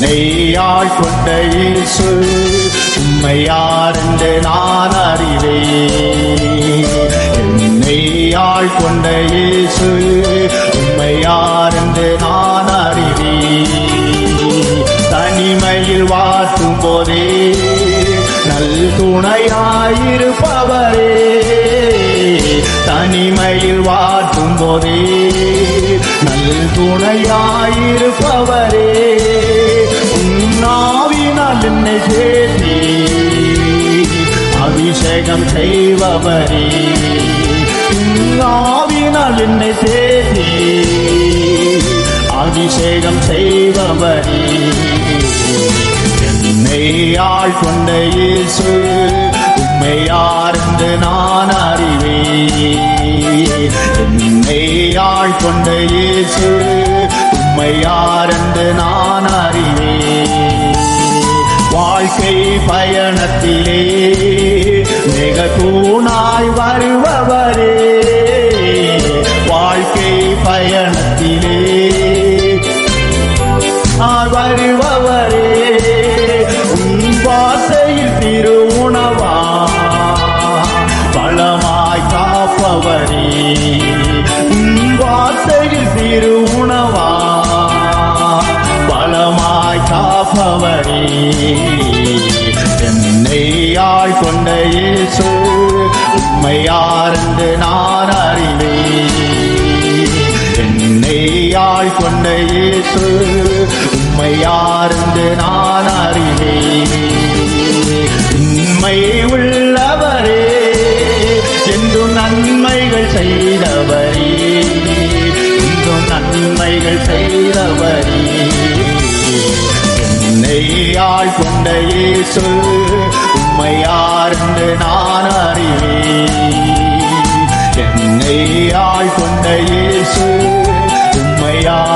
என்னையாள் கொண்ட இயேசு உம்மை யார் என்று நான் அறிவேன். என்னையாள் கொண்ட இயேசு உம்மை யார் என்று நான் அறிவேன். தனிமையில் வாட்டும் போதே நல் துணையாயிருப்பவரே. தனிமையில் வாட்டும் போதே நல் துணையாயிருப்பவரே. அபிஷேகம் செய்பவரே. உன்னாவினால் என்னை சேர்த்தி. அபிஷேகம் செய்பவரே. என்னை கொண்ட இயேசு உண்மை யார் நான் அறிவேன். என்னை கொண்ட இயேசு உண்மை யார் நான் அறிவேன். வாழ்க்கை பயணத்திலே மிக தூணாய் வருபவரே வாழ்க்கை பயணத்திலே. வருபவரே உன் வார்த்தையில் திருவுணவா பலமாய் காப்பவரே. உன் வார்த்தையில் திருவுணவா பலமாய் காப்பவரே. கொண்ட இயேசு உண்மை யார் நான் அறிவேன். என்னை ஆள் கொண்ட இயேசு உண்மை யார் நான் அறிவேன். உண்மை உள்ளவரே என்று நன்மைகள் செய்தவரே. என்றும் நன்மைகள் செய்தவரே. என்னை ஆள் கொண்ட இயேசு உம்மை யார் நான் அறிவேன். என்னை ஆள் கொண்ட இயேசு உம்மை யார்